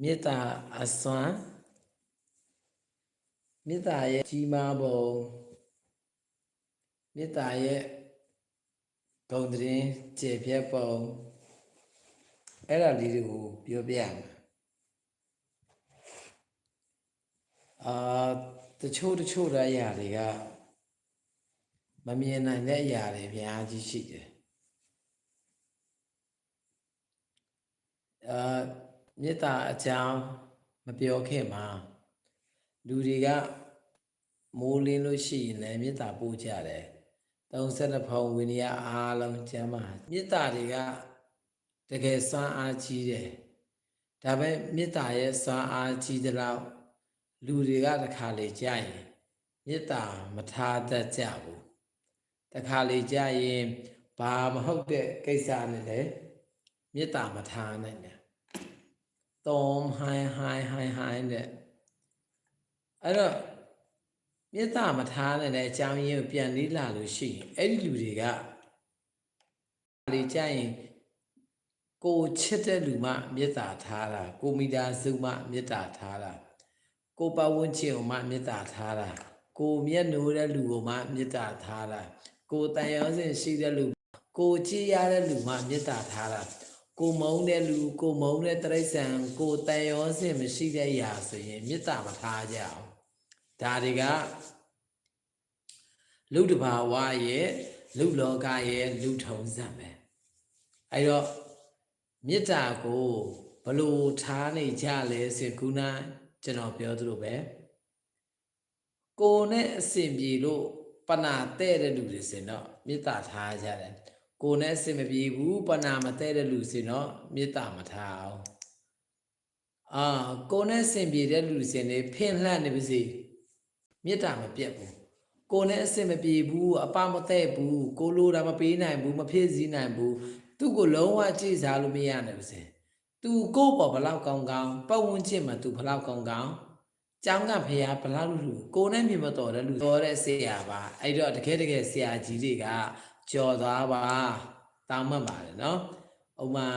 မေတ္တာအစွမ်းမေတ္တာရဲ့ကြီးမားပုံမေတ္တာရဲ့ဂုဏ်သတင်းကျေပြတ်ပုံအဲ့ဒါလေးတွေကိုပြောပြရမယ်အာတချို့တချို့တဲ့အရာတွေကမမြင်နိုင်တဲ့အရာတွေအများကြီးရှိတယ်အာ မေတ္တာအကြောင်းမပြောခင်မှာလူတွေကမိုးလင်းလို့ရှိရင်လည်းမေတ္တာပို့ကြတယ်32ဖုံဝိနည်းအားလုံးကျမ်းမှာမေတ္တာတွေကတကယ်စွမ်းအားကြီးတယ်ဒါပေမဲ့မေတ္တာရဲ့စွမ်းအားကြီးတဲ့လောက်လူတွေကတခါလေကြာရင်မေတ္တာမထားတတ်ကြဘူးတခါလေကြာရင်ဘာမဟုတ်တဲ့ကိစ္စနဲ့လေမေတ္တာမထားနိုင်ဘူး တုံးဟိုင်းဟိုင်းဟိုင်းဟိုင်းတဲ့အဲ့တော့မေတ္တာမထားနိုင်တဲ့အကြောင်းရင်းကိုပြန်လေးလာလို့ရှိရင်အဲ့ဒီလူတွေကလေကြရင်ကိုချစ်တဲ့လူမှမေတ္တာထားတာကိုမိသားစုမှမေတ္တာထားတာကိုပဝန်းကျင်ကိုမှမေတ္တာထားတာကိုမျက်နှိုးတဲ့လူကိုမှမေတ္တာထားတာကိုတန်ရောစင်ရှိတဲ့လူကိုကြည်ရတဲ့လူမှမေတ္တာထားတာ ကိုမုန်းတဲ့လူကိုမုန်းတဲ့တရိษံကိုတန်ရောစင်မရှိတဲ့အရာဆိုရင်မေတ္တာမထားကြအောင်ဒါတွေကလူတဘာဝရဲ့လူလောကရဲ့လူထုံစံပဲအဲ့တော့မေတ္တာကိုဘလို့ထားနေကြလဲဆိုခုနကျွန်တော်ပြောသလိုပဲကိုနဲ့အစဉ်ပြေလို့ပနာတဲ့တဲ့လူတွေစင်တော့မေတ္တာထားကြတယ် ကိုနဲ့အစဉ်မပြေဘူးပနာမတဲ့တဲ့လူစင်တော့မေတ္တာမထားအောင်အာကိုနဲ့အစဉ်ပြေတဲ့လူစင်တွေဖင်လှန့်နေပါစေမေတ္တာမပြတ်ဘူးကိုနဲ့အစဉ်မပြေဘူးအပမတဲ့ဘူးကိုလိုတာမပေးနိုင်ဘူးမဖြစ်စည်းနိုင်ဘူးသူ့ကိုလုံးဝကြည့်စားလို့မရနိုင်ပါစေသူကိုယ့်ပေါ်ဘလောက်ကောင်းကောင်းပတ်ဝန်းကျင်မှာသူဘလောက်ကောင်းကောင်းကျောင်းကဖရာဘလောက်လူကိုနဲ့မြင်မတော်တဲ့လူတော်တဲ့ဆရာပါအဲ့တော့တကယ်တကယ်ဆရာကြီးတွေက ကြော်သွားပါတောင်းမှတ်ပါတယ်နော်ဥမာ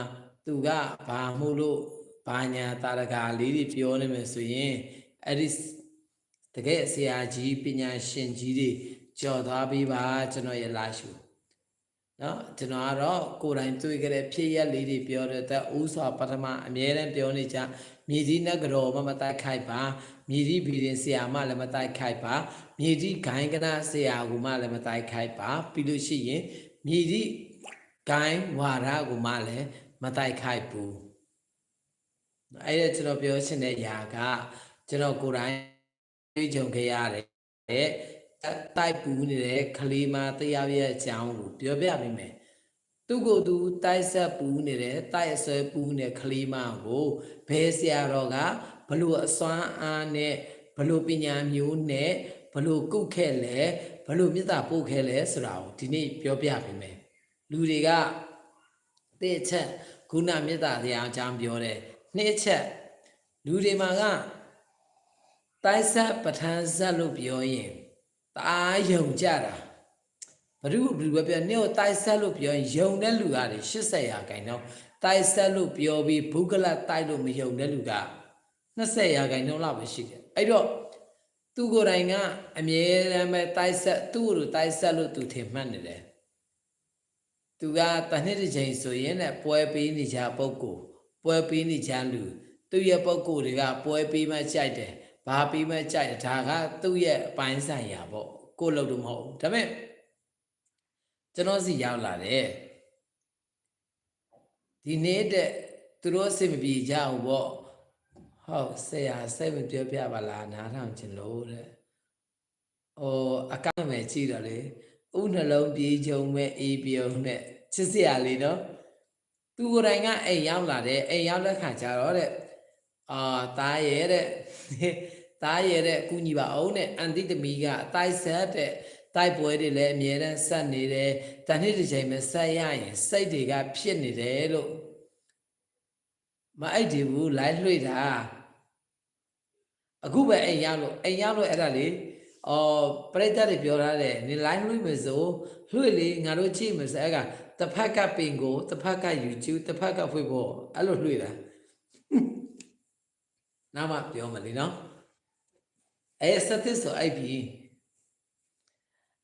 သူကဘာမှုလို့ဘာညာတာရကာလေးတွေပြောနေမယ်ဆိုရင်အဲ့ဒီတကယ်ဆရာကြီးပညာရှင်ကြီးတွေကြော်သွားပြီးပါကျွန်တော်ရဲ့လာရှု နော်ကျွန်တော်ကတော့ကိုယ်တိုင်တွေ့ကြတဲ့ဖြစ်ရက်လေးတွေပြောတဲ့သက်ဥစွာပထမအမြဲတမ်းပြောနေကြမြေကြီးနဂရောမမတိုက်ခိုက်ပါမြေကြီးဘီရင်ဆရာမလည်းမတိုက်ခိုက်ပါမြေကြီးဂိုင်းကနာဆရာကမှလည်းမတိုက်ခိုက်ပါပြီးလို့ရှိရင်မြေကြီးဂိုင်းဝါရကမှလည်းမတိုက်ခိုက်ဘူးအဲ့ဒါကျွန်တော်ပြောချင်တဲ့ຢာကကျွန်တော်ကိုယ်တိုင်တွေ့ကြုံခဲ့ရတယ် တိုက်ပူနေတဲ့ကလေးမတရားရဲ့အကြောင်းကိုပြောပြပေးမယ်သူကိုယ်သူတိုက်ဆက်ပူနေတဲ့တိုက်အဆွဲပူနေတဲ့ကလေးမကိုဘယ်ဆရာတော်ကဘလို့အစွမ်းအားနဲ့ဘလို့ပညာမျိုးနဲ့ဘလို့ကုတ်ခဲ့လဲဘလို့မေတ္တာပို့ခဲ့လဲဆိုတာကိုဒီနေ့ပြောပြပေးမယ်လူတွေကတဲ့ချက်ခုနမေတ္တာတရားအကြောင်းပြောတဲ့နှစ်ချက်လူတွေမှာကတိုက်ဆက်ပဋ္ဌာန်းဇက်လို့ပြောရင် ตาယုံကြတာဘ누구ဘလူပဲပြောနေကိုတိုက်ဆက်လို့ပြောရင်ယုံတဲ့လူကတွေ80ရာခိုင်နှုန်းတိုက်ဆက်လို့ပြောပြီးဘုကလတိုက်လို့မယုံတဲ့လူက20ရာခိုင်နှုန်းလောက်ပဲရှိတယ်အဲ့တော့သူကိုယ်တိုင်ကအမြဲတမ်းပဲတိုက်ဆက်သူ့ကိုတိုက်ဆက်လို့သူထင်မှတ်နေတယ်သူကတနှစ်တစ်ချိန်ဆိုရင်လည်းပွဲပေးနေကြပုံကိုပွဲပေးနေကြလူသူ့ရဲ့ပုံကိုတွေကပွဲပေးမှကြိုက်တယ် ဘာပေးမှကြိုက်တယ်ဒါကသူ့ရဲ့အပိုင်းဆိုင်ရာပေါ့ကိုလို့တော့မဟုတ်ဘူးဒါပေမဲ့ကျွန်တော်စီရောက်လာတယ်ဒီနေ့တဲ့သူတို့အဆင်မပြေကြဘူးပေါ့ဟုတ်ဆရာစိတ်မပြောပြပါလားနားထောင်ချင်လို့တဲ့ဟိုအကန့်မဲ့ကြည့်တော့လေဥနှလုံးပြေးချုံမဲ့အေးပြုံနဲ့ချစ်စရာလေးနော်သူကိုယ်တိုင်ကအိမ်ရောက်လာတယ်အိမ်ရောက်တဲ့ခါကျတော့တဲ့အာตาရဲ့တဲ့ သားရဲ့တဲ့ကုညီပါအောင်တဲ့အန်တိသမီးကအတိုက်ဆက်တဲ့တိုက်ပွဲတွေလည်းအမြဲတမ်းဆက်နေတယ်တန်နှစ်တစ်ချိန်ပဲဆက်ရရင်စိတ်တွေကဖြစ်နေတယ်လို့မအိတ်တည်ဘူးလိုက်လွှေ့တာအခုပဲအိမ်ရောက်လို့အိမ်ရောက်လို့အဲ့ဒါလေအော်ပရိသတ်တွေပြောထားတယ်နေလိုက်လွှေ့မယ်ဆိုလွှေ့လေငါတို့ကြည့်မယ်ဆိုအဲ့ကတစ်ဖက်ကပင်ကိုတစ်ဖက်က YouTube တစ်ဖက်ကဖွေဖို့အဲ့လိုလွှေ့တာနောက်မှပြောမလीနော် အဲစသစ်ဆိုအိုက်ပြီ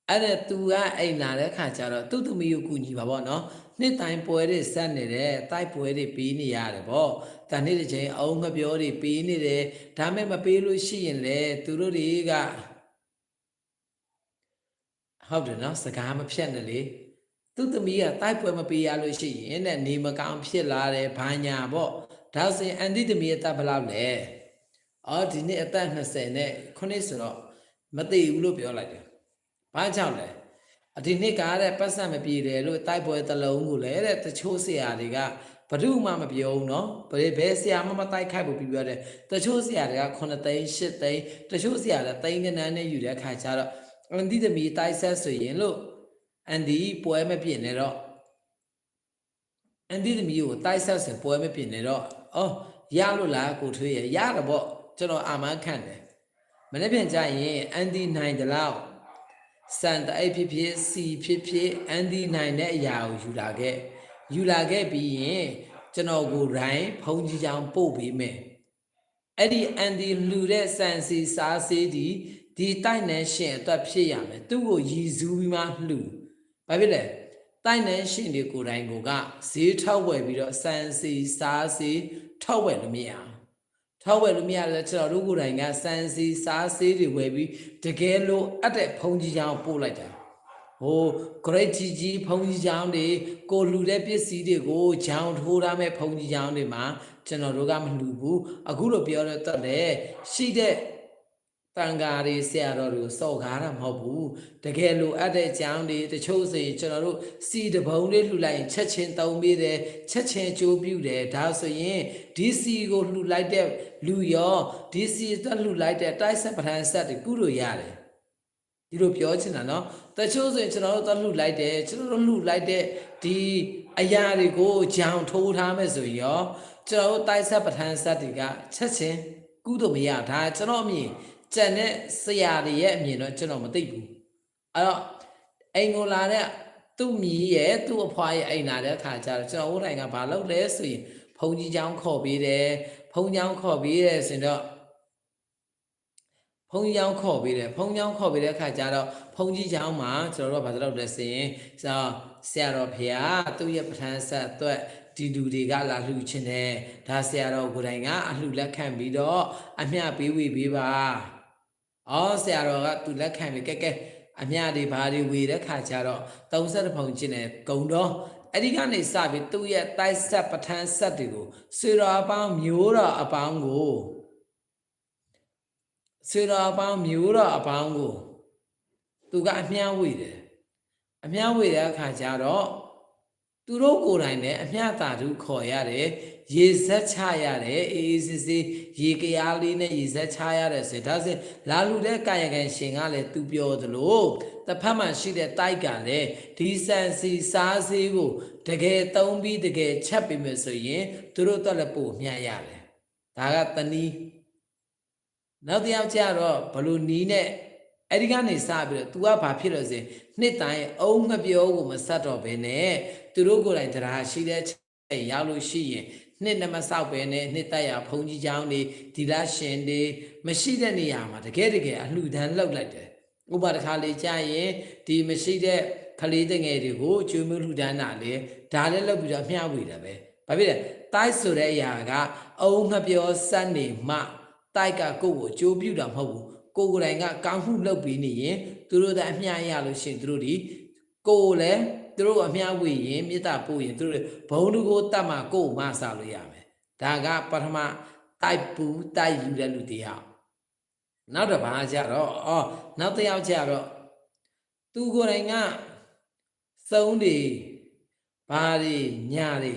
အဲ့ဒါ तू ကအိမ်လာတဲ့ခါကျတော့သူ့သမီးကိုကူညီပါဗောနော်နှစ်တိုင်းပွဲတွေဆက်နေတယ်တိုက်ပွဲတွေပြီးနေရတယ်ဗောတန်နေ့တစ်ချိန်အုံငပြောတွေပြီးနေတယ်ဒါမဲ့မပေးလို့ရှိရင်လေသူတို့တွေကဟုတ်တယ်နော်စကားမဖြတ်နဲ့လေသူ့သမီးကတိုက်ပွဲမပေးရလို့ရှိရင်တဲ့နေမကောင်းဖြစ်လာတယ်ဘာညာဗောဒါဆိုရင်အန်တီသမီးရဲ့တပ်ဘယ်လောက်လဲ အော်ဒီနေ့အသက်20နဲ့ခုနှစ်ဆိုတော့မသိဘူးလို့ပြောလိုက်တယ်ဘာကြောင့်လဲအဒီနှစ်ကားတဲ့ပတ်စံမပြေတယ်လို့တိုက်ပွဲတစ်လုံးကိုလည်းတဲ့တချို့ဆရာတွေကဘ ᱹ မှမပြောဘူးเนาะဘယ်ဘယ်ဆရာမှမတိုက်ခိုက်ဘူးပြီးပြောတယ်တချို့ဆရာတွေက9သိန်း10သိန်းတချို့ဆရာတွေသိန်းကနန်းနဲ့ယူတဲ့ခါကျတော့အန်ဒီသမီးတိုက်ဆက်ဆိုရင်လို့အန်ဒီပွဲမပြည့်နေတော့အန်ဒီသမီးကိုတိုက်ဆက်ဆိုပွဲမပြည့်နေတော့အော်ရလို့လားကိုထွေးရရတယ်ပေါ့ ကျွန်တော်အာမခံတယ်မနေ့ပြန်ကြရင်အန်ဒီနိုင်တလောက်စံတအိပ်ဖြစ်ဖြစ်စီဖြစ်ဖြစ်အန်ဒီနိုင်တဲ့အရာကိုယူလာခဲ့ယူလာခဲ့ပြီးရင်ကျွန်တော်ကိုရိုင်းဖုံးကြီးချောင်းပို့ပေးမယ်အဲ့ဒီအန်ဒီလှူတဲ့စံစီစားစေးဒီဒီတိုက်နှန်းရှင်အတွက်ဖြစ်ရမယ်သူ့ကိုရည်စူးပြီးမှလှူဘာဖြစ်လဲတိုက်နှန်းရှင်တွေကိုယ်တိုင်ကိုကဈေးထောက်ဝယ်ပြီးတော့စံစီစားစေးထောက်ဝယ်လို့မရအောင် ထောက်ဝယ်လို့မရလဲကျွန်တော်တို့ကိုယ်တိုင်ကစံစီစားစေးတွေဝယ်ပြီးတကယ်လို့အပ်တဲ့ဖုံးကြီးချောင်းပို့လိုက်တာဟို great ကြီးကြီးဖုံးကြီးချောင်းတွေကိုလှူတဲ့ပစ္စည်းတွေကိုဂျောင်းထိုးထားမဲ့ဖုံးကြီးချောင်းတွေမှာကျွန်တော်တို့ကမလှူဘူးအခုလိုပြောတော့တက်တယ်ရှိတဲ့ တန်ဃာတွေဆရာတော်တွေကိုစော့ကားတာမဟုတ်ဘူးတကယ်လို့အပ်တဲ့အကြောင်းတွေတချို့ဆိုရင်ကျွန်တော်တို့စီတပုံလေးလှူလိုက်ရင်ချက်ချင်းတုံးပြီးတယ်ချက်ချင်းကြိုးပြူတယ်ဒါဆိုရင်ဒီစီကိုလှူလိုက်တဲ့လူရောဒီစီသက်လှူလိုက်တဲ့တိုက်ဆက်ပဋ္ဌာန်းဆက်တွေကုလို့ရတယ်ဒီလိုပြောချင်တာနော်တချို့ဆိုရင်ကျွန်တော်တို့သက်လှူလိုက်တယ်ကျွန်တော်တို့လှူလိုက်တဲ့ဒီအရာတွေကိုဂျောင်ထိုးထားမယ်ဆိုရင်ရောကျွန်တော်တို့တိုက်ဆက်ပဋ္ဌာန်းဆက်တွေကချက်ချင်းကုလို့မရဒါကျွန်တော်အမြင် ကြံတဲ့ဆရာတွေရဲ့အမြင်တော့ကျွန်တော်မသိဘူးအဲ့တော့အိမ်ကိုလာတဲ့သူ့မိရဲ့သူ့အဖွားရဲ့အိမ်လာတဲ့အခါကျတော့ကျွန်တော်ဦးတိုင်းကဘာလုပ်လဲဆိုရင်ဘုံကြီးချောင်းခေါ်ပေးတယ်ဘုံချောင်းခေါ်ပေးတယ်ဆိုရင်တော့ဘုံကြောင်ခေါ်ပေးတယ်ဘုံကြောင်ခေါ်ပေးတဲ့အခါကျတော့ဘုံကြီးကြောင်မှာကျွန်တော်တို့ကဘာလုပ်လဲဆိုရင်ဆရာတော်ဖရာသူ့ရဲ့ပဋ္ဌာန်းဆက်အတွက်ဒီလူတွေကလာလှူခြင်းတယ်ဒါဆရာတော်ကိုယ်တိုင်ကအလှူလက်ခံပြီးတော့အမျှပေးဝေပေးပါ အော်ဆရာတော်ကသူလက်ခံပြီးကဲကဲအမျှတွေဘာတွေဝေတဲ့ခါကျတော့30ဖုံချင်းနဲ့ဂုံတော့အဲ့ဒီကနေစပြီးသူ့ရဲ့တိုက်ဆက်ပဋ္ဌာန်းဆက်တွေကိုဆွေတော်အပေါင်းမျိုးတော်အပေါင်းကိုဆွေတော်အပေါင်းမျိုးတော်အပေါင်းကိုသူကအမျှဝေတယ်အမျှဝေတဲ့အခါကျတော့သူတို့ကိုယ်တိုင်လည်းအမျှတာတုခေါ်ရတယ် ရေဆက်ချရတယ်အေးအေးစစ်စစ်ရေကရားလေးနဲ့ရေဆက်ချရတယ်ဆိုဒါဆိုလာလူတဲ့ကာယကံရှင်ကလည်းသူပြောသလိုတစ်ဖက်မှာရှိတဲ့တိုက်ကလည်းဒီဆန်စီစားစေးကိုတကယ်သုံးပြီးတကယ်ချက်ပြီးမယ်ဆိုရင်သူတို့တော့လည်းပို့မျှရတယ်ဒါကတနည်းနောက်တစ်ယောက်ကျတော့ဘလို့နီးနဲ့အဲ့ဒီကနေစပြီးတော့ तू ကဘာဖြစ်လို့ဆိုရင်နှစ်တိုင်းအုံငပြောကိုမဆက်တော့ဘဲနဲ့သူတို့ကိုယ်တိုင်တရားရှိတဲ့ချိန်ရောက်လို့ရှိရင် နှစ်နမဆောက်ပဲနဲ့နှစ်သက်ရဘုံကြီးချောင်းတွေဒီလားရှင်တွေမရှိတဲ့နေရာမှာတကယ်တကယ်အလှူဒန်းလောက်လိုက်တယ်ဥပမာတစ်ခါလေကြာရင်ဒီမရှိတဲ့ခလေးတငယ်တွေကိုကျွေးမလှူဒန်းတာလေဒါလည်းလောက်ပြီးတော့မျှဝေတာပဲဘာဖြစ်လဲတိုက်ဆိုတဲ့အရာကအုံငပြောစက်နေမှတိုက်ကကိုယ့်ကိုကြိုးပြူတာမဟုတ်ဘူးကိုကိုယ်တိုင်ကကောင်းမှုလုပ်ပြီးနေရင်သူတို့ကအမျှရလို့ရှိရင်သူတို့ဒီကိုယ်လည်း သူတို့အမျှဝေရင်မေတ္တာပို့ရင်သူတို့ဘုံတူကိုတတ်မှကိုယ်မဆလို့ရမယ်ဒါကပထမတိုက်ပူတိုက်ယူတဲ့လူတရားနောက်တစ်ပါးကျတော့အော်နောက်တစ်ယောက်ကျတော့သူကိုယ်တိုင်ကသုံးတွေဘာတွေညာတွေ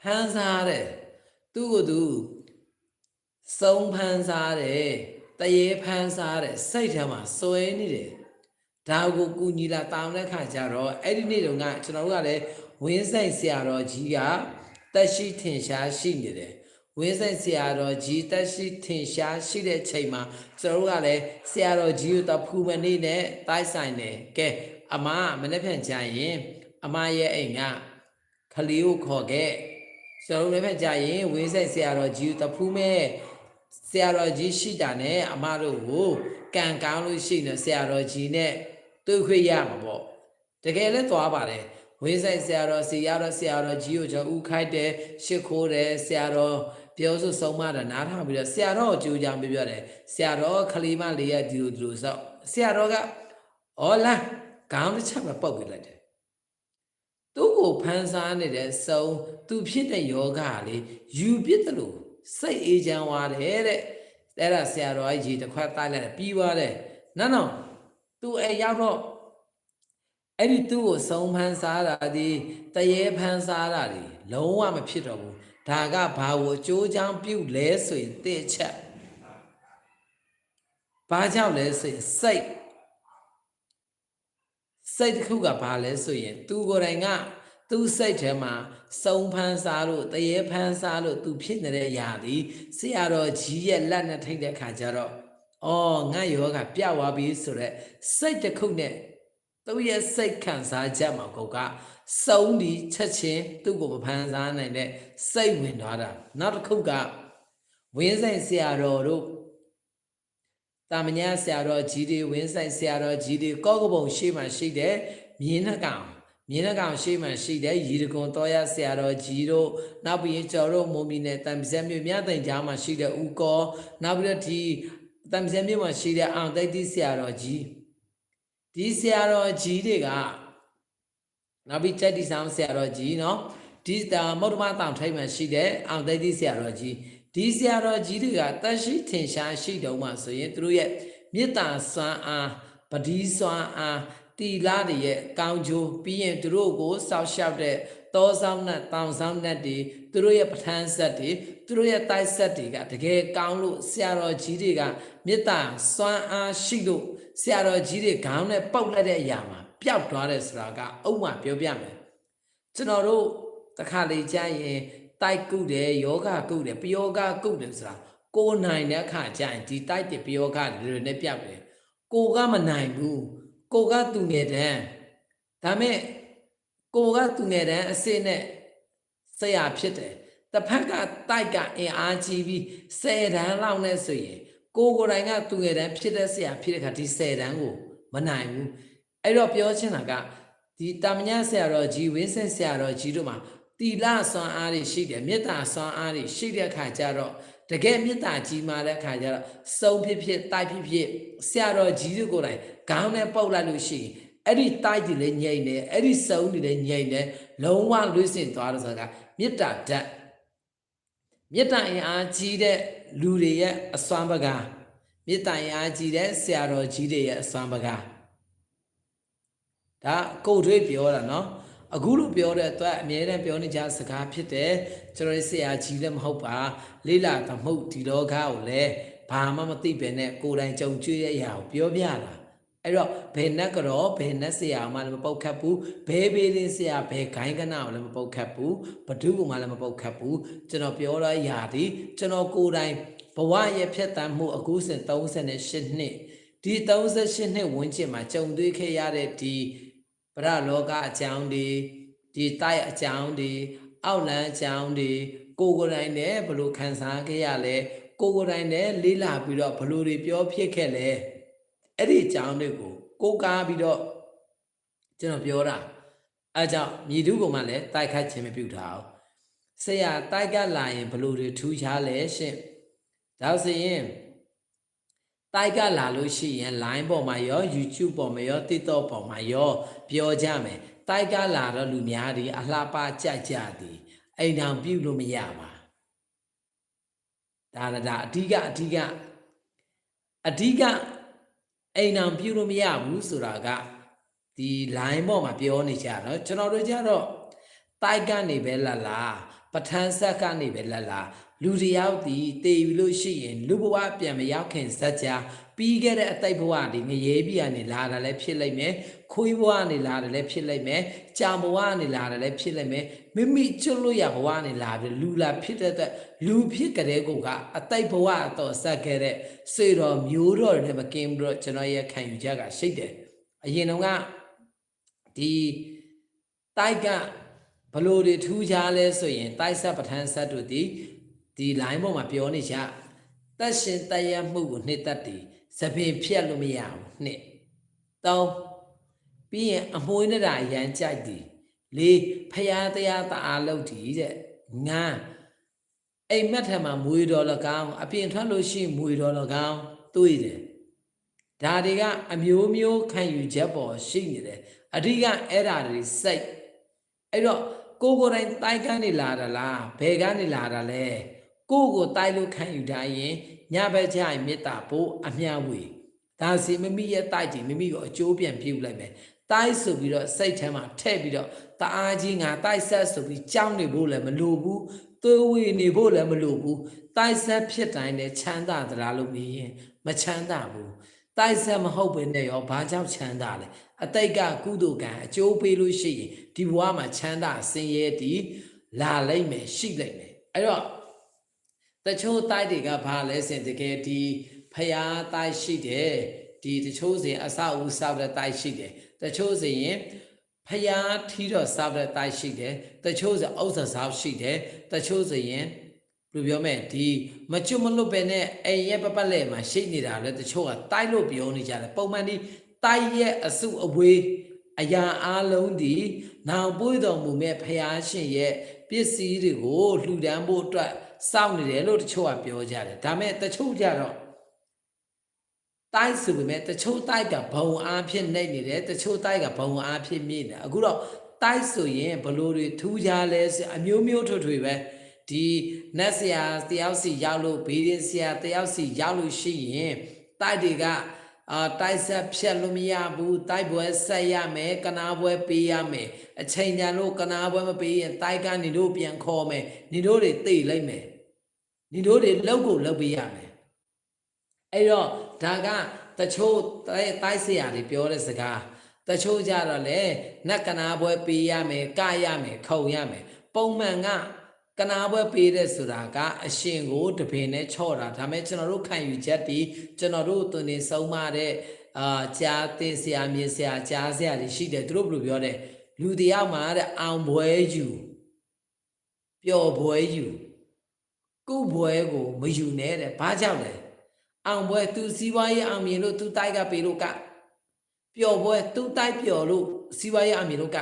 ဖန်းစားတဲ့သူ့ကိုယ်သူစုံဖန်းစားတဲ့တရေဖန်းစားတဲ့စိတ်ထဲမှာစွဲနေတယ် ဒါကိုကူညီလာတောင်းတဲ့ခါကျတော့အဲ့ဒီနေ့တုန်းကကျွန်တော်တို့ကလည်းဝင်းဆိုင်ဆရာတော်ကြီးကတက်ရှိထင်ရှားရှိနေတယ်ဝင်းဆိုင်ဆရာတော်ကြီးတက်ရှိထင်ရှားရှိတဲ့ချိန်မှာကျွန်တော်တို့ကလည်းဆရာတော်ကြီးကိုတော့ဖူမနေနဲ့တိုက်ဆိုင်တယ်ကဲအမမနေ့ဖြန်ကြရင်အမရဲ့အိမ်ကခလေးကိုခေါ်ခဲ့ကျွန်တော်တို့လည်းဖြန်ကြရင်ဝင်းဆိုင်ဆရာတော်ကြီးကိုတော့ဖူမဲ့ဆရာတော်ကြီးရှိတာနဲ့အမတို့ကိုကံကောင်းလို့ရှိနေဆရာတော်ကြီးနဲ့ တွေ့ခွင့်ရမှာပေါ့တကယ်လည်းသွားပါတယ်ဝင်းဆိုင်ဆရာတော်စီရတော်ဆရာတော်ကြီးကိုကျွန်တော်ဥခိုက်တယ်ရှ िख ိုးတယ်ဆရာတော်ပြောဆိုဆုံးမတာနားထောင်ပြီးတော့ဆရာတော်ကိုကြိုးကြောင်ပြပြတယ်ဆရာတော်ခလီမလေးရဒီလိုဒီလိုဆောက်ဆရာတော်ကဩလာခေါင်းတစ်ချက်ပဲပုတ်ပြလိုက်တယ်သူ့ကိုဖန်ဆားနေတဲ့စုံသူဖြစ်တဲ့ယောဂကလေယူပြစ်တယ်လို့စိတ်အေးချမ်းသွားတယ်တဲ့အဲ့ဒါဆရာတော်ကြီးရေတစ်ခွက်တိုက်လိုက်တယ်ပြီးသွားတယ်နော်နော် သူအဲရောက်တော့အဲ့ဒီသူ့ကိုစုံဖန်ဆားတာဒီတရေဖန်ဆားတာဒီလုံးဝမဖြစ်တော့ဘူးဒါကဘာကိုအကျိုးချောင်းပြုတ်လဲဆိုရင်တဲ့ချက်ဘာကြောင့်လဲဆိုရင်စိတ်စိတ်တစ်ခုကဘာလဲဆိုရင် သူကိုယ်တိုင်ကသူ့စိတ်ထဲမှာစုံဖန်စားလို့တရေဖန်စားလို့သူဖြစ်နေတဲ့အရာဒီဆရာတော်ကြီးရဲ့လက်နဲ့ထိတ်တဲ့ခါကျတော့ အော်ငါယောဂပြသွားပြီဆိုတော့စိတ်တစ်ခုနဲ့သူ့ရဲ့စိတ်ခံစားချက်မှာကိုကစုံဒီချက်ချင်းသူ့ကိုမဖန်စားနိုင်တဲ့စိတ်ဝင်သွားတာနောက်တစ်ခုကဝင်းဆိုင်ဆရာတော်တို့တာမညာဆရာတော်ကြီးတွေဝင်းဆိုင်ဆရာတော်ကြီးတွေကောကပုံရှိမှရှိတဲ့မြင်းနှကောင်မြင်းနှကောင်ရှိမှရှိတဲ့ရီတကွန်တော်ရဆရာတော်ကြီးတို့နောက်ပြီးရင်ကျော်တို့မုံမီနဲ့တံပစက်မြို့မြတိုင်ကြားမှာရှိတဲ့ဦးကောနောက်ပြီးတော့ဒီ တမ်စင်မြို့မှာရှိတဲ့အောင်တိုက်တိဆရာတော်ကြီးဒီဆရာတော်ကြီးတွေကနောက်ပြီးတက်တိဆောင်ဆရာတော်ကြီးနော်ဒီတာမௌဒမတောင်ထိုင်မှာရှိတဲ့အောင်တိုက်တိဆရာတော်ကြီးဒီဆရာတော်ကြီးတွေကတရှိထင်ရှားရှိတုံးမှဆိုရင်သူတို့ရဲ့မေတ္တာစွမ်းအားပတိစွမ်းအား တီလာတွေရဲ့ကောင်းကျိုးပြီးရင်သူတို့ကိုစောက်ရှောက်တဲ့တောဆောင်နဲ့တောင်ဆောင်နဲ့တွေသူတို့ရဲ့ပဋ္ဌာန်းဆက်တွေသူတို့ရဲ့တိုက်ဆက်တွေကတကယ်ကောင်းလို့ဆရာတော်ကြီးတွေကမေတ္တာစွမ်းအားရှိလို့ဆရာတော်ကြီးတွေခေါင်းနဲ့ပုတ်လိုက်တဲ့အရာမှာပျောက်သွားတယ်ဆိုတာကအုံမှပြောပြမယ်ကျွန်တော်တို့တစ်ခါလေကြာရင်တိုက်ကုတယ်ယောဂကုတယ်ပယောဂကုတယ်ဆိုတာကိုယ်နိုင်တဲ့အခါကြာရင်ဒီတိုက်တဲ့ပယောဂတွေနဲ့ပြောက်တယ်ကိုကမနိုင်ဘူး ကိုကသူငယ်တန်းဒါမဲ့ကိုကသူငယ်တန်းအစစ်နဲ့ဆရာဖြစ်တယ်တစ်ဖက်ကတိုက်ကအင်အားကြီးပြီး10တန်းလောက်နဲ့ဆိုရင်ကိုကိုယ်တိုင်ကသူငယ်တန်းဖြစ်တဲ့ဆရာဖြစ်တဲ့ခါဒီ10တန်းကိုမနိုင်ဘူးအဲ့တော့ပြောချင်တာကဒီတာမညာဆရာတော်ကြီးဝင်းဆက်ဆရာတော်ကြီးတို့မှာတီလဆွမ်းအားတွေရှိတယ်မေတ္တာဆွမ်းအားတွေရှိတဲ့အခါကျတော့ တကယ်မေတ္တာကြီးမာတဲ့အခါကျတော့စုံဖြစ်ဖြစ်တိုက်ဖြစ်ဖြစ်ဆရာတော်ကြီးတို့ကိုယ်တိုင်ခေါင်းနဲ့ပုတ်လိုက်လို့ရှိရင်အဲ့ဒီတိုက်တွေလည်းညိမ့်တယ်အဲ့ဒီစုံတွေလည်းညိမ့်တယ်လုံးဝလွတ်စင်သွားတယ်ဆိုတာမေတ္တာဓာတ်မေတ္တာအင်အားကြီးတဲ့လူတွေရဲ့အစွမ်းပကားမေတ္တာအင်အားကြီးတဲ့ဆရာတော်ကြီးတွေရဲ့အစွမ်းပကားဒါကိုထွေးပြောတာနော် အခုလိုပြောတဲ့အတွက်အမြဲတမ်းပြောနေကြစကားဖြစ်တယ်ကျွန်တော်ဆရာကြီးလည်းမဟုတ်ပါလေးလာသမဟုတ်ဒီလောကကိုလည်းဘာမှမသိပဲနဲ့ကိုယ်တိုင်ကြုံကျွေးတဲ့အရာကိုပြောပြတာအဲ့တော့ဘယ်နဲ့ကတော့ဘယ်နဲ့ဆရာမှလည်းမပုတ်ခတ်ဘူးဘယ်ဘေးလေးဆရာဘယ်ဂိုင်းကနာကိုလည်းမပုတ်ခတ်ဘူးဘဒုကမှလည်းမပုတ်ခတ်ဘူးကျွန်တော်ပြောတဲ့အရာဒီကျွန်တော်ကိုယ်တိုင်ဘဝရဲ့ဖြတ်တန်းမှုအခုစဉ်38နှစ်ဒီ38နှစ်ဝန်းကျင်မှာကြုံတွေ့ခဲ့ရတဲ့ဒီပ ရလောကအကြောင်းတွေဒီတိုက်အကြောင်းတွေအောက်လန်းအကြောင်းတွေကိုကိုယ်တိုင်နဲ့ဘလို့ခံစားခဲ့ရလဲကိုကိုယ်တိုင်နဲ့လေးလာပြီးတော့ဘလို့တွေပြောဖြစ်ခဲ့လဲအဲ့ဒီအကြောင်းတွေကိုကိုးကားပြီးတော့ကျွန်တော်ပြောတာအဲကြောင့်မြည်သူကမှလည်းတိုက်ခတ်ခြင်းမပြုတာအောင်ဆရာတိုက်ကလာရင်ဘလို့တွေထူးခြားလဲရှင့်ဒါဆိုရင် တိုက်ကလာလို့ရှိရင် line ပေါ်မှာရော YouTube ပေါ်မှာရော TikTok ပေါ်မှာရောပြောကြမယ်တိုက်ကလာတော့လူများဒီအလှပကြိုက်ကြသည်အိမ်တောင်ပြုတ်လို့မရပါဒါဒါဒါအဓိကအဓိကအဓိကအိမ်တောင်ပြုတ်လို့မရဘူးဆိုတာကဒီ line ပေါ်မှာပြောနေကြတော့ကျွန်တော်တို့ကြတော့တိုက်ကနေပဲလာလာ ပဋ္ဌာန်းဆက်ကနေပဲလာလာလူတယောက်ဒီတေပြီလို့ရှိရင်လူဘဝပြန်မရောက်ခင်ဇက်ကြပြီးခဲ့တဲ့အတိတ်ဘဝဒီငရေပြကနေလာတာလည်းဖြစ်လိမ့်မယ်ခွေးဘဝကနေလာတယ်လည်းဖြစ်လိမ့်မယ်ကြာဘဝကနေလာတယ်လည်းဖြစ်လိမ့်မယ်မိမိကျွတ်လို့ရဘဝကနေလာပြီးလူလာဖြစ်တဲ့အတွက်လူဖြစ်ကြတဲ့ကိုကအတိတ်ဘဝအတော့ဆက်ခဲ့တဲ့စေတော်မျိုးတော်တွေနဲ့မကင်းဘူးတော့ကျွန်တော်ရဲ့ခံယူချက်ကရှိတယ်အရင်တော့ကဒီတိုက်က ဘလို့တွေထူးခြားလဲဆိုရင်တိုက်ဆက်ပဋ္ဌာန်းဆက်တို့ဒီဒီ line ပေါ်မှာပြောနေကြတက်ရှင်တယမှုကိုနှစ်သက်တည်သပင်ဖြတ်လို့မရဘူးနှစ်သုံးပြီးရင်အမွှေးနဲ့တာအရန်ကြိုက်သည်လေးဖရာတရားတအားလုပ်တည်တဲ့ငါအိမ်မက်ထံမှာမွေတော်၎င်းအပြင်ထွက်လို့ရှိရင်မွေတော်၎င်းတွေးတယ်ဒါတွေကအမျိုးမျိုးခံယူချက်ပေါ်ရှိနေတယ်အဓိကအဲ့ဓာတွေစိတ်အဲ့တော့ ကိုယ်ကိုယ်တိုင်တိုက်ခန်းနေလာတာလားဘယ်ကနေလာတာလဲကိုယ့်ကိုယ်တိုက်လို့ခံယူထားရင်ညဘက်ကျရင်မေတ္တာပို့အမျှဝေဒါစီမမိရဲ့တိုက်ကြည့်မိမိကိုအကျိုးပြန်ပြုလိုက်မယ်တိုက်ဆိုပြီးတော့စိတ်ထဲမှာထည့်ပြီးတော့တအားကြီးငါတိုက်ဆက်ဆိုပြီးကြောင်းနေဖို့လည်းမလိုဘူးသွေးဝေနေဖို့လည်းမလိုဘူးတိုက်ဆက်ဖြစ်တိုင်းနဲ့ချမ်းသာသလားလို့မြင်ရင်မချမ်းသာဘူး တိုက်ဆက်မဟုတ်ဘဲနဲ့ရောဘာကြောင့်ချမ်းသာလဲအတိတ်ကကုသိုလ်ကံအကျိုးပေးလို့ရှိရင်ဒီဘဝမှာချမ်းသာဆင်းရဲတည်လာလိမ့်မယ်ရှိလိမ့်မယ်အဲ့တော့တချို့တိုက်တွေကဘာလဲစင်တကယ်ဒီဖျားတိုက်ရှိတယ်ဒီတချို့စဉ်အဆောက်အဦဆောက်တဲ့တိုက်ရှိတယ်တချို့စဉ်ရင်ဖျားထီတော့ဆောက်တဲ့တိုက်ရှိတယ်တချို့စဉ်ဥစ္စာဆောက်ရှိတယ်တချို့စဉ်ရင် ဘယ်လိုပြောမလဲဒီမချွတ်မလွတ်ပဲနဲ့အိမ်ရဲ့ပပတ်လဲမှာရှိနေတာလဲတချို့ကတိုက်လို့ပြောနေကြတယ်ပုံမှန်ဒီတိုက်ရဲ့အစုအဝေးအရာအလုံးဒီနောင်ပွေးတော်မူမဲ့ဖျားရှင်ရဲ့ပစ္စည်းတွေကိုလှူဒန်းဖို့အတွက်စောင့်နေတယ်လို့တချို့ကပြောကြတယ်ဒါမဲ့တချို့ကြတော့တိုက်ဆိုပေမဲ့တချို့တိုက်ကဘုံအားဖြင့်နှိပ်နေတယ်တချို့တိုက်ကဘုံအားဖြင့်မြင့်တယ်အခုတော့တိုက်ဆိုရင်ဘလို့တွေထူးခြားလဲဆိုအမျိုးမျိုးထွထွေပဲ ဒီနတ်ဆရာတယောက်စီရောက်လို့ဘေးရင်ဆရာတယောက်စီရောက်လို့ရှိရင်တိုက်တွေကအာတိုက်ဆက်ဖြတ်လို့မရဘူးတိုက်ပွဲဆက်ရမယ်ကနာပွဲပေးရမယ်အချိန်ညာလို့ကနာပွဲမပေးရင်တိုက်ကနေတို့ပြန်ခေါ်မယ်နေတို့တွေတိတ်လိုက်မယ်နေတို့တွေလောက်ကိုလောက်ပေးရမယ်အဲ့တော့ဒါကတချို့တိုက်ဆရာတွေပြောတဲ့စကားတချို့ကြတော့လေနတ်ကနာပွဲပေးရမယ်ကရမယ်ခုံရမယ်ပုံမှန်က ကနာပွဲပေးတဲ့ဆိုတာကအရှင်ကိုတပင်နဲ့ချော့တာဒါမဲ့ကျွန်တော်တို့ခံယူချက်ဒီကျွန်တော်တို့သွန်နေဆုံးမတဲ့အာကြားတင်ဆရာမြင်ဆရာကြားဆရာတွေရှိတယ်သူတို့ဘယ်လိုပြောတဲ့လူတယောက်မှာတဲ့အောင်ပွဲယူပျော်ပွဲယူကုပွဲကိုမယူနဲ့တဲ့ဘာကြောင့်လဲအောင်ပွဲသူစီးပွားရေးအောင်မြင်လို့သူတိုက်ကပေလို့ကပျော်ပွဲသူတိုက်ပျော်လို့စီးပွားရေးအောင်မြင်လို့က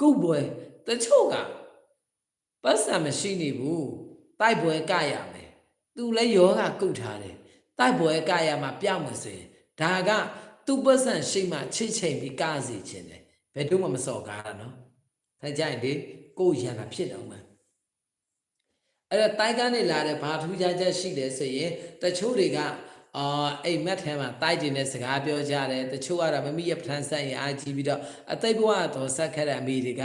ကုပွဲတချို့က ပတ်စံမရှိနေဘူးတိုက်ပွဲကရမယ်သူလည်းယောဂကုတ်ထားတယ်တိုက်ပွဲကရမှာပြောင်းမစင်ဒါကသူ့ပတ်စံရှိမှချစ်ချိန်ပြီးကစီခြင်းတယ်ဘယ်တော့မှမစော်ကားတာနော်ဒါကြရင်ဒီကိုယ်ရံတာဖြစ်တော့မှအဲ့တော့တိုက်ကနေလာတဲ့ဘာထူးခြားချက်ရှိတယ်ဆိုရင်တချို့တွေကအာအိမ်မက်ထဲမှာတိုက်တင်တဲ့စကားပြောကြတယ်တချို့ကတော့မမိရပထန်ဆိုင်ရအားကြီးပြီးတော့အသိဘဝတော်ဆက်ခဲ့တဲ့အမိတွေက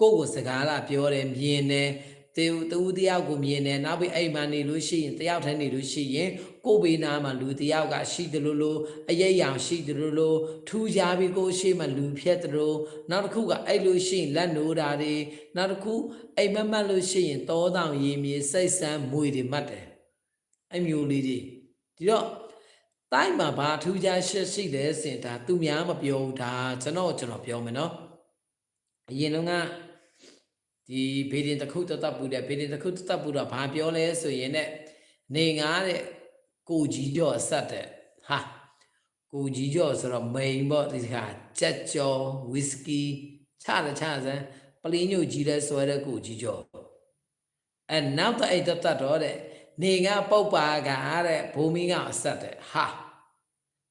ကိုယ့်ကိုစကားလာပြောတယ်မြင်တယ်တေတူတယောက်ကိုမြင်တယ်နောက်ပြီးအိမ်မှာနေလို့ရှိရင်တယောက်တည်းနေလို့ရှိရင်ကိုယ်ဘေးနားမှာလူတယောက်ကရှိတယ်လို့လို့အရေးရောင်ရှိတယ်လို့လို့ထူကြပြီးကိုယ်ရှိမှလူဖြက်တယ်လို့နောက်တစ်ခုကအဲ့လိုရှိရင်လက်နိုးတာတွေနောက်တစ်ခုအိမ်မက်မက်လို့ရှိရင်တောတောင်ရေမြေစိတ်ဆန်းမွေတွေမှတ်တယ်အဲ့မျိုးလေးတွေဒီတော့တိုင်းမှာဘာထူးခြားရှက်ရှိတယ်စင်ဒါသူများမပြောဘူးဒါကျွန်တော်ကျွန်တော်ပြောမယ်နော်အရင်တုန်းက ဒီဘေဒင်တစ်ခုတတ်ပူတဲ့ဘေဒင်တစ်ခုတတ်ပူတော့ဘာပြောလဲဆိုရင်တဲ့နေငါတဲ့ကိုကြီးကြော့အဆက်တဲ့ဟာကိုကြီးကြော့ဆိုတော့မိန်ပေါ့ဒီခါကြက်ကြော်ဝီစကီချတယ်ချစမ်းပလင်းညိုကြီးလဲဆွဲတဲ့ကိုကြီးကြော့အဲနောက်တော့အဲ့တတ်တော့တဲ့နေကပုတ်ပါကတဲ့ဘုံမင်းကအဆက်တဲ့ဟာ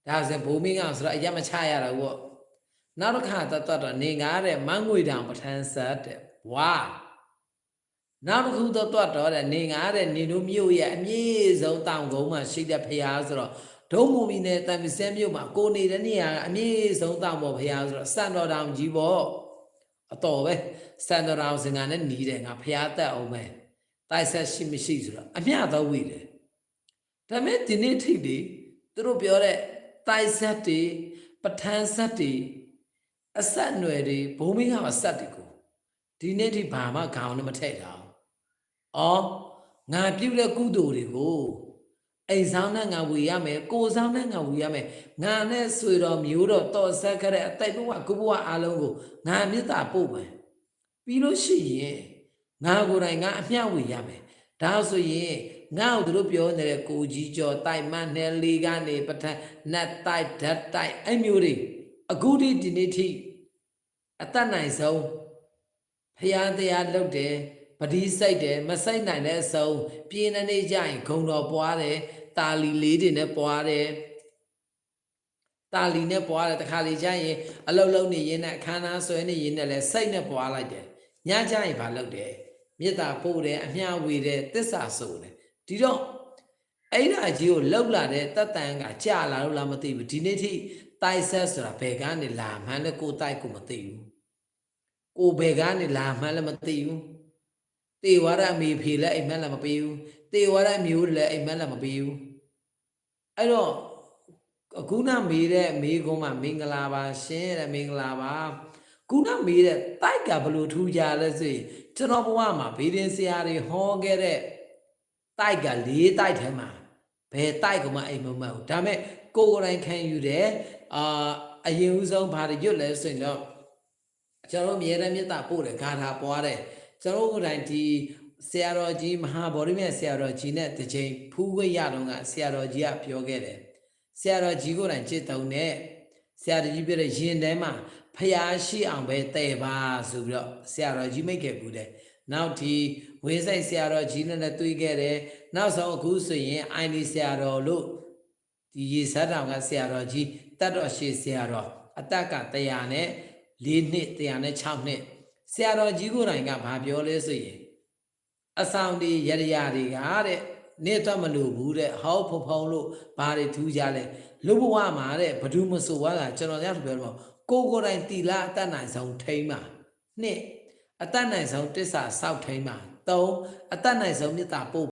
ဒါဆိုဘုံမင်းကဆိုတော့အရက်မချရတော့ဘူးနောက်တစ်ခါတတ်တော့နေငါတဲ့မန်းငွေတောင်ပထန်းဆက်တဲ့ ဝါနောက်တစ်ခုတော့တော့တော့တဲ့နေငါတဲ့နေတို့မြို့ရဲ့အမြင့်ဆုံးတောင်ကုန်းမှာရှိတဲ့ဖရားဆိုတော့ဒုံမူမီနဲ့တန်ပစဲမြို့မှာကိုနေတဲ့နေရာအမြင့်ဆုံးတောင်ပေါ်ဖရားဆိုတော့စံတော်တောင်ကြီးပေါ့အတော်ပဲစံတော်တောင်စင်ကနဲ့နီးတယ်ငါဖရားတက်အောင်ပဲတိုက်ဆက်ရှိမရှိဆိုတော့အမျှတော့ဝိတယ်ဒါမဲ့ဒီနေ့ထိပ်ဒီသူတို့ပြောတဲ့တိုက်ဆက်တွေပဋ္ဌာန်းဆက်တွေအဆက်အနွယ်တွေဘုံမင်းကအဆက်တွေကို ဒီနေ့ထိဘာမှခေါင်းနဲ့မထည့်တာ။အော်ငါပြုတဲ့ကုသိုလ်တွေကိုအိမ်ဆောင်နဲ့ငါဝေရမယ်ကိုယ်ဆောင်နဲ့ငါဝေရမယ်ငါနဲ့ဆွေတော်မျိုးတော်တော်ဆက်ခဲ့တဲ့အတိတ်ဘဝကုဘဝအလုံးကိုငါမေတ္တာပို့မယ်ပြီးလို့ရှိရင်ငါကိုယ်တိုင်ငါအမျှဝေရမယ်ဒါဆိုရင်ငါ့ကိုသူတို့ပြောနေတဲ့ကိုကြီးကျော်တိုက်မန်းနယ်လေးကနေပထန်နတ်တိုက်ဓာတ်တိုက်အဲ့မျိုးတွေအခုဒီဒီနေ့ထိအတတ်နိုင်ဆုံး ဖျားတရားလုပ်တယ်ပတိစိတ်တယ်မစိတ်နိုင်တဲ့အဆုံးပြင်းနေနေကြရင်ဂုံတော်ပွားတယ်တာလီလေးတွေနဲ့ပွားတယ်တာလီနဲ့ပွားတယ်တခါလေကျရင်အလုံးလုံးနေရင်နဲ့အခမ်းအနားဆွဲနေရင်နဲ့လဲစိတ်နဲ့ပွားလိုက်တယ်ညကျရင်ဘာလုပ်တယ်မေတ္တာပို့တယ်အမျှဝေတယ်တစ္ဆာဆိုတယ်ဒီတော့အဲ့ဒါကြီးကိုလှုပ်လာတဲ့တတ်တန်ကကြာလာလို့လားမသိဘူးဒီနေ့ထိတိုက်ဆက်ဆိုတာဘယ်ကနေလာမှန်းလဲကိုတိုက်ကိုမသိဘူး ကိုဘယ်ကနေလာမှန်းလည်းမသိဘူးတေဝရအမေဖေလည်းအိမ်မက်လည်းမပေးဘူးတေဝရအမျိုးလည်းအိမ်မက်လည်းမပေးဘူးအဲ့တော့အခုနမေးတဲ့မေးခွန်းမှာမင်္ဂလာပါရှင်တဲ့မင်္ဂလာပါခုနမေးတဲ့တိုက်ကဘလို့ထူကြလဲဆိုရင်ကျွန်တော်ဘဝမှာဗေဒင်ဆရာတွေဟောခဲ့တဲ့တိုက်က၄တိုက်ထဲမှာဘယ်တိုက်ကမှအိမ်မမက်ဘူးဒါပေမဲ့ကိုယ်ကိုယ်တိုင်ခံယူတယ်အာအရင်ဦးဆုံးဘာတွေရွတ်လဲဆိုရင်တော့ ကျွန်တော်တို့မြေရမြတ်တာပို့တယ်ဂါထာပွားတယ်ကျွန်တော်တို့ကိုယ်တိုင်ဒီဆရာတော်ကြီးမဟာဗောဓိမြတ်ဆရာတော်ကြီးနဲ့တစ်ချိန်ဖူးခွင့်ရတော့ကဆရာတော်ကြီးကပြောခဲ့တယ်ဆရာတော်ကြီးကိုယ်တိုင်จิตတုံနဲ့ဆရာတော်ကြီးပြောတဲ့ရင်ထဲမှာဖျားရှိအောင်ပဲတဲ့ပါဆိုပြီးတော့ဆရာတော်ကြီးမိတ်ခဲ့ကူတယ်နောက်ဒီဝင်းဆိုင်ဆရာတော်ကြီးနဲ့လည်းတွေ့ခဲ့တယ်နောက်ဆုံးအခုဆိုရင်အိုင်ဒီဆရာတော်လို့ဒီရေစက်တောင်ကဆရာတော်ကြီးတတ်တော်ရှိဆရာတော်အတက်က100နဲ့ 4နှစ်100နဲ့6နှစ်ဆရာတော်ကြီးကိုယ်တိုင်ကဘာပြောလဲဆိုရင်အဆောင်ဒီရရရာတွေကတဲ့နေတော့မလို့ဘူးတဲ့ဟောက်ဖုံဖုံလို့ဘာတွေထူးကြလဲလူဘဝမှာတဲ့ဘဒုမဆိုွားတာကျွန်တော်ရပြောတော့ကိုကိုယ်တိုင်တီလာအတတ်နိုင်ဆုံးထိမ့်ပါနှစ်အတတ်နိုင်ဆုံးတစ္ဆာစောက်ထိမ့်ပါသုံးအတတ်နိုင်ဆုံးမေတ္တာပို့